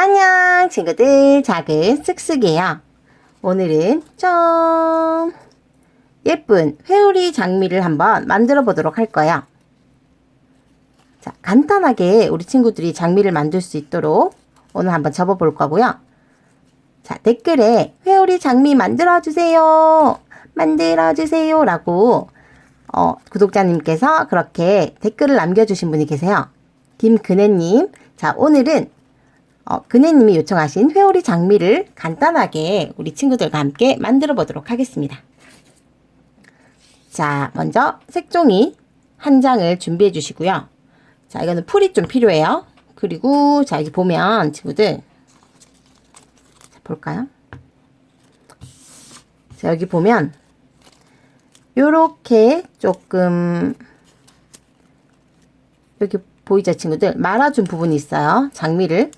안녕 친구들 작은 쓱쓱이에요. 오늘은 좀 예쁜 회오리 장미를 한번 만들어 보도록 할 거예요. 자, 간단하게 우리 친구들이 장미를 만들 수 있도록 오늘 한번 접어 볼 거고요. 자, 댓글에 회오리 장미 만들어 주세요. 만들어 주세요. 라고 어, 구독자님께서 그렇게 댓글을 남겨주신 분이 계세요. 김근혜님. 자, 오늘은 어, 그네님이 요청하신 회오리 장미를 간단하게 우리 친구들과 함께 만들어 보도록 하겠습니다. 자, 먼저 색종이 한 장을 준비해 주시고요. 자, 이거는 풀이 좀 필요해요. 그리고 자, 여기 보면 친구들 자, 볼까요? 자, 여기 보면 요렇게 조금 여기 보이죠, 친구들? 말아준 부분이 있어요. 장미를.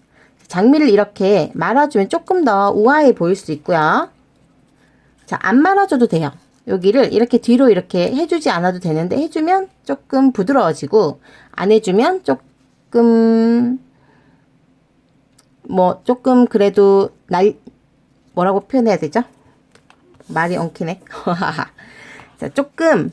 장미를 이렇게 말아주면 조금 더 우아해 보일 수 있고요. 자, 안 말아줘도 돼요. 여기를 이렇게 뒤로 이렇게 해주지 않아도 되는데 해주면 조금 부드러워지고 안 해주면 조금 뭐 조금 그래도 날 뭐라고 표현해야 되죠? 말이 엉키네. 자, 조금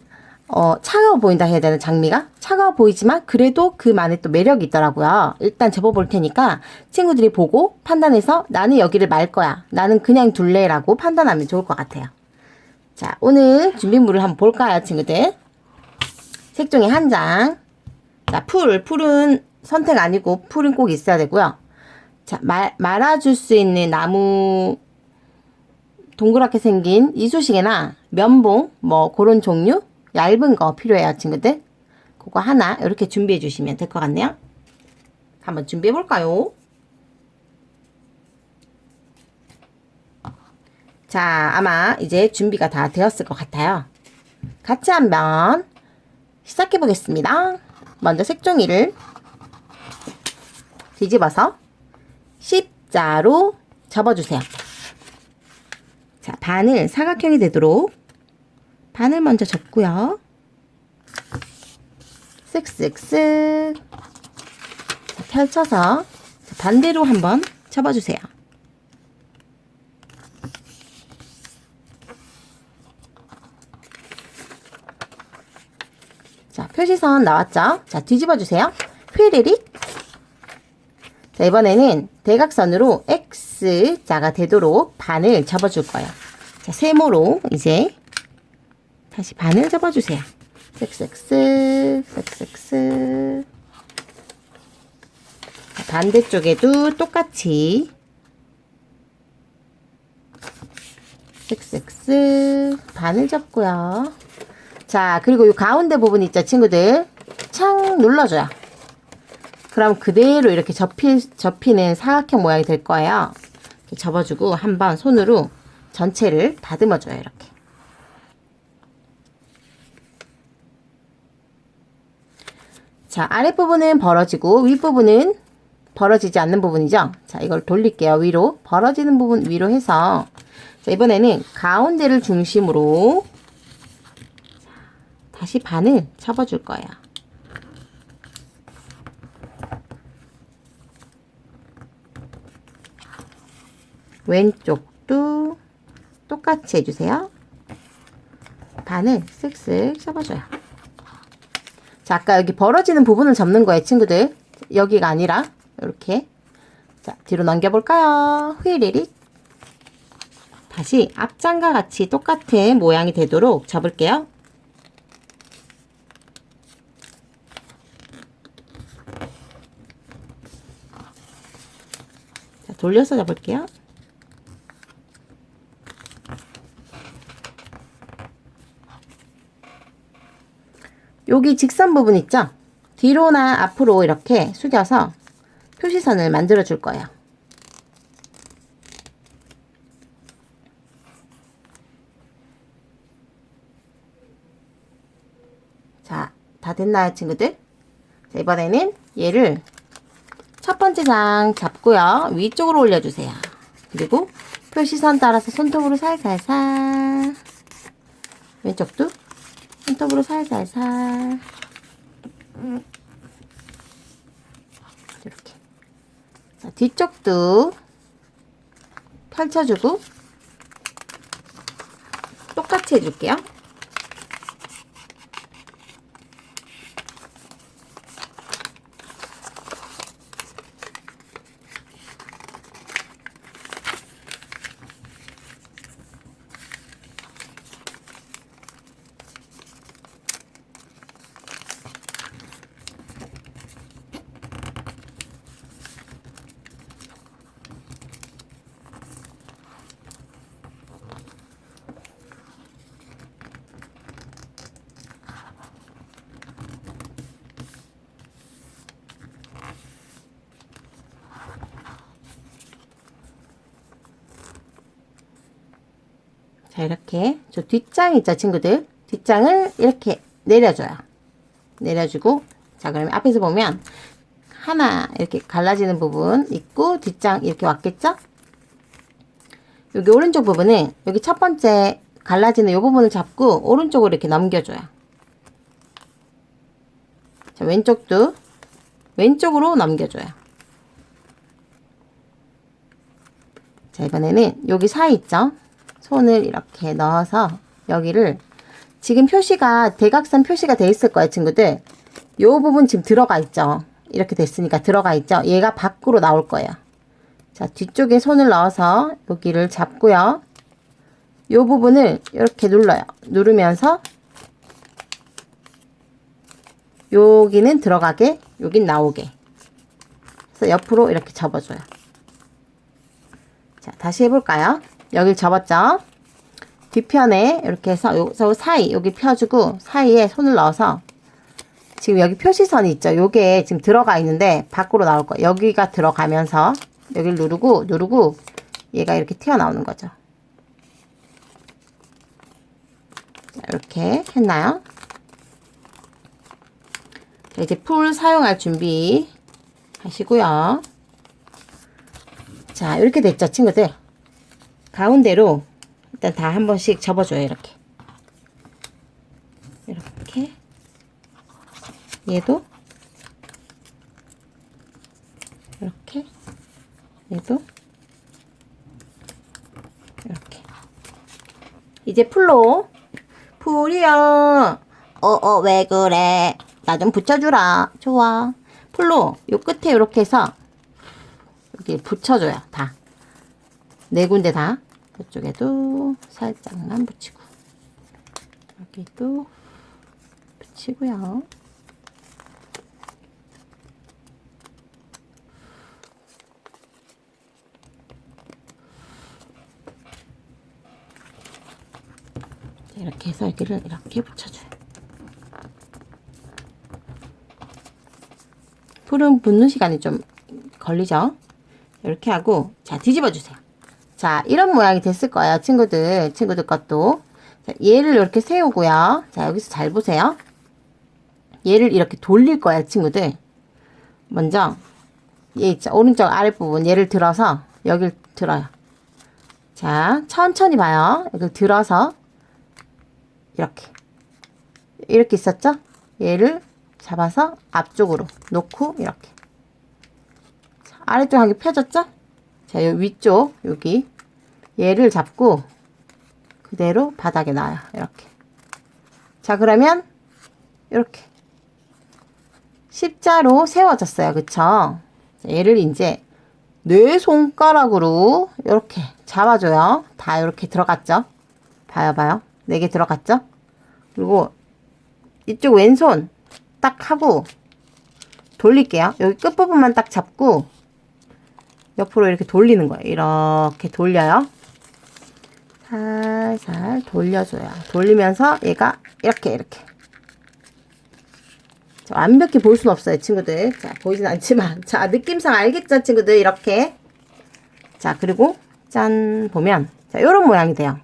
어, 차가워 보인다 해야 되나 장미가? 차가워 보이지만 그래도 그만의 또 매력이 있더라고요. 일단 접어볼 테니까 친구들이 보고 판단해서 나는 여기를 말 거야. 나는 그냥 둘래라고 판단하면 좋을 것 같아요. 자, 오늘 준비물을 한번 볼까요, 친구들? 색종이 한 장. 자, 풀. 풀은 선택 아니고 풀은 꼭 있어야 되고요. 자, 말, 말아줄 수 있는 나무 동그랗게 생긴 이쑤시개나 면봉 뭐 그런 종류 얇은 거 필요해요 친구들? 그거 하나 이렇게 준비해 주시면 될 것 같네요. 한번 준비해 볼까요? 자 아마 이제 준비가 다 되었을 것 같아요. 같이 한번 시작해 보겠습니다. 먼저 색종이를 뒤집어서 십자로 접어주세요. 자, 반을 사각형이 되도록 반을 먼저 접고요. 쓱쓱쓱 자, 펼쳐서 자, 반대로 한번 접어주세요. 자, 표시선 나왔죠? 자, 뒤집어 주세요. 휘리릭. 자, 이번에는 대각선으로 X자가 되도록 반을 접어줄 거예요. 자, 세모로 이제 다시 반을 접어주세요. 쓱쓱쓱, 쓱쓱쓱. 자, 반대쪽에도 똑같이 쓱쓱쓱 반을 접고요. 자, 그리고 이 가운데 부분 있죠, 친구들. 창 눌러줘요. 그럼 그대로 이렇게 접히, 접히는 사각형 모양이 될 거예요. 접어주고 한번 손으로 전체를 다듬어줘요, 이렇게. 자, 아랫부분은 벌어지고 윗부분은 벌어지지 않는 부분이죠. 자, 이걸 돌릴게요. 위로. 벌어지는 부분 위로 해서 자, 이번에는 가운데를 중심으로 자, 다시 반을 접어줄 거예요. 왼쪽도 똑같이 해주세요. 반을 쓱쓱 접어줘요. 자, 아까 여기 벌어지는 부분을 접는 거예요, 친구들. 여기가 아니라 이렇게. 자, 뒤로 넘겨 볼까요? 휘리릭. 다시 앞장과 같이 똑같은 모양이 되도록 접을게요. 자, 돌려서 접을게요. 여기 직선 부분 있죠? 뒤로나 앞으로 이렇게 숙여서 표시선을 만들어 줄 거예요. 자, 다 됐나요, 친구들? 자, 이번에는 얘를 첫 번째 장 잡고요. 위쪽으로 올려주세요. 그리고 표시선 따라서 손톱으로 살살살 왼쪽도 손톱으로 살살살. 이렇게. 자, 뒤쪽도 펼쳐주고 똑같이 해줄게요. 자, 이렇게 저 뒷장 있죠, 친구들? 뒷장을 이렇게 내려줘요. 내려주고 자, 그러면 앞에서 보면 하나 이렇게 갈라지는 부분 있고 뒷장 이렇게 왔겠죠? 여기 오른쪽 부분은 여기 첫 번째 갈라지는 이 부분을 잡고 오른쪽으로 이렇게 넘겨줘요. 자, 왼쪽도 왼쪽으로 넘겨줘요. 자, 이번에는 여기 사이 있죠? 손을 이렇게 넣어서 여기를 지금 표시가 대각선 표시가 돼 있을 거예요, 친구들. 요 부분 지금 들어가 있죠. 이렇게 됐으니까 들어가 있죠. 얘가 밖으로 나올 거예요. 자, 뒤쪽에 손을 넣어서 여기를 잡고요. 요 부분을 이렇게 눌러요. 누르면서 여기는 들어가게, 여긴 나오게. 그래서 옆으로 이렇게 접어줘요. 자, 다시 해볼까요? 여길 접었죠? 뒤편에 이렇게 해서 여기서 사이 여기 펴주고 사이에 손을 넣어서 지금 여기 표시선이 있죠? 요게 지금 들어가 있는데 밖으로 나올 거예요. 여기가 들어가면서 여기를 누르고 누르고 얘가 이렇게 튀어나오는 거죠. 자, 이렇게 했나요? 자, 이제 풀 사용할 준비 하시고요. 자, 이렇게 됐죠, 친구들. 가운데로 일단 다 한 번씩 접어줘요, 이렇게. 이렇게. 얘도. 이렇게. 얘도. 이렇게. 이제 풀로. 풀이야. 어, 어, 왜 그래. 나 좀 붙여주라. 좋아. 풀로 요 끝에 이렇게 해서 이렇게 붙여줘요, 다. 네 군데 다. 이쪽에도 살짝만 붙이고. 여기도 붙이고요. 이렇게 해서 여기를 이렇게 붙여줘요. 풀은 붙는 시간이 좀 걸리죠? 이렇게 하고, 자, 뒤집어 주세요. 자, 이런 모양이 됐을 거예요. 친구들, 친구들 것도. 자, 얘를 이렇게 세우고요. 자, 여기서 잘 보세요. 얘를 이렇게 돌릴 거예요, 친구들. 먼저, 얘 있죠? 오른쪽 아랫부분, 얘를 들어서, 여길 들어요. 자, 천천히 봐요. 여기 들어서, 이렇게. 이렇게 있었죠? 얘를 잡아서 앞쪽으로 놓고, 이렇게. 자, 아래쪽 하게 펴졌죠? 자, 요 위쪽, 여기. 얘를 잡고, 그대로 바닥에 놔요. 이렇게. 자, 그러면, 이렇게. 십자로 세워졌어요. 그쵸? 자, 얘를 이제, 네 손가락으로, 이렇게 잡아줘요. 다 이렇게 들어갔죠? 봐요, 봐요. 네 개 들어갔죠? 그리고, 이쪽 왼손 딱 하고, 돌릴게요. 여기 끝부분만 딱 잡고, 옆으로 이렇게 돌리는 거예요. 이렇게 돌려요. 살살 돌려줘요. 돌리면서 얘가 이렇게 이렇게. 자, 완벽히 볼 수는 없어요, 친구들. 자, 보이진 않지만. 자, 느낌상 알겠죠, 친구들? 이렇게. 자, 그리고 짠 보면 자, 요런 모양이 돼요.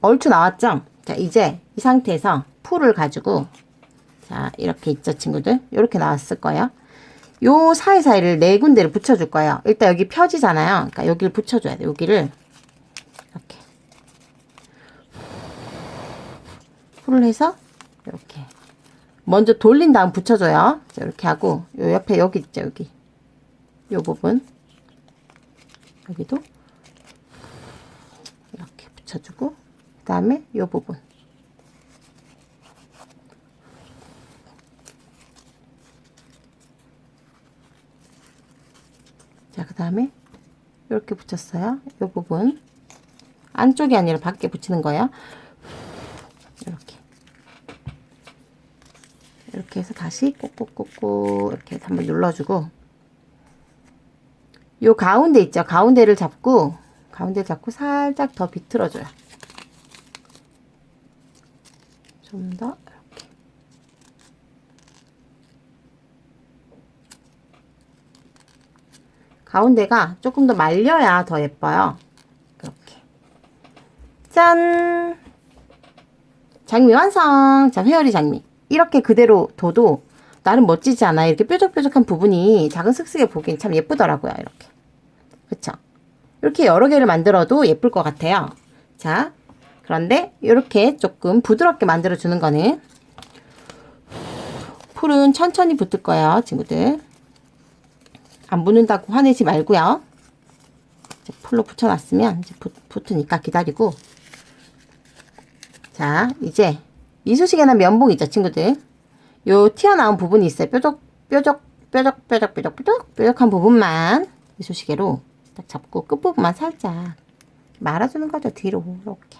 얼추 나왔죠? 자, 이제 이 상태에서 풀을 가지고 자, 이렇게 있죠, 친구들? 이렇게 나왔을 거예요. 요 사이사이를 네 군데를 붙여줄 거예요. 일단 여기 펴지잖아요. 그러니까 여기를 붙여줘야 돼. 여기를 이렇게 풀을 해서 이렇게 먼저 돌린 다음 붙여줘요. 자, 이렇게 하고 요 옆에 여기 있죠 여기 요 부분 여기도 이렇게 붙여주고 그 다음에 요 부분 자, 그 다음에 이렇게 붙였어요. 이 부분 안쪽이 아니라 밖에 붙이는 거예요. 이렇게 이렇게 해서 다시 꼭꼭꼭꼭 이렇게 한번 눌러주고 요 가운데 있죠. 가운데를 잡고 가운데 잡고 살짝 더 비틀어줘요. 좀 더 이렇게 가운데가 조금 더 말려야 더 예뻐요. 이렇게. 짠! 장미 완성! 자, 회오리 장미. 이렇게 그대로 둬도 나름 멋지지 않아요? 이렇게 뾰족뾰족한 부분이 작은 슥슥해 보기엔 참 예쁘더라고요. 이렇게. 그쵸? 이렇게 여러 개를 만들어도 예쁠 것 같아요. 자, 그런데 이렇게 조금 부드럽게 만들어주는 거는 풀은 천천히 붙을 거예요, 친구들. 안 붙는다고 화내지 말고요. 풀로 붙여놨으면 이제 붙, 붙으니까 기다리고. 자, 이제 이쑤시개나 면봉 있죠, 친구들. 요 튀어나온 부분이 있어요. 뾰족, 뾰족, 뾰족, 뾰족, 뾰족, 뾰족, 뾰족한 부분만 이쑤시개로 딱 잡고 끝부분만 살짝 말아주는 거죠, 뒤로. 이렇게.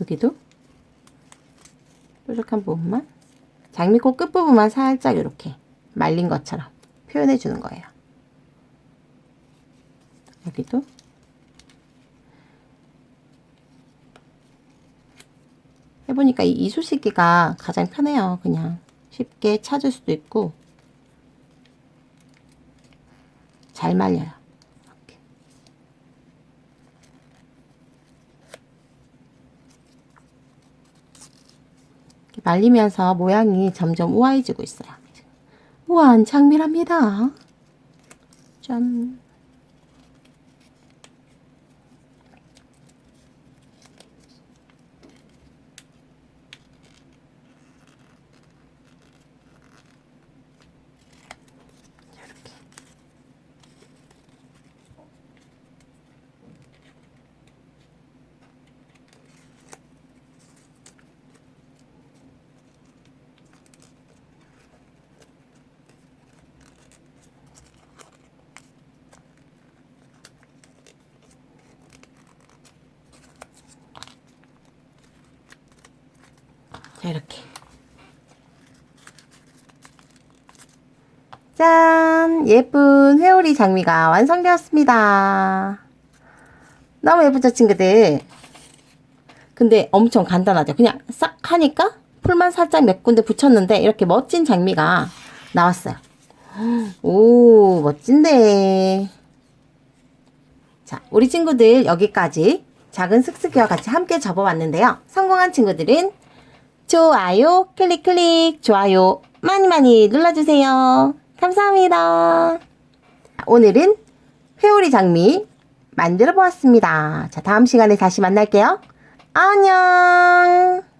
여기도 뾰족한 부분만 장미꽃 끝부분만 살짝 이렇게 말린 것처럼 표현해 주는 거예요. 여기도 해보니까 이 이쑤시개가 가장 편해요. 그냥 쉽게 찾을 수도 있고 잘 말려요. 이렇게. 이렇게 말리면서 모양이 점점 우아해지고 있어요. 우아한 장미랍니다. 짠. 자, 이렇게. 짠! 예쁜 회오리 장미가 완성되었습니다. 너무 예쁘죠, 친구들? 근데 엄청 간단하죠? 그냥 싹 하니까 풀만 살짝 몇 군데 붙였는데 이렇게 멋진 장미가 나왔어요. 오, 멋진데. 자, 우리 친구들 여기까지 작은 슥슥이와 같이 함께 접어봤는데요. 성공한 친구들은 좋아요, 클릭, 클릭, 좋아요 많이 많이 눌러주세요. 감사합니다. 오늘은 회오리 장미 만들어 보았습니다. 자, 다음 시간에 다시 만날게요. 안녕!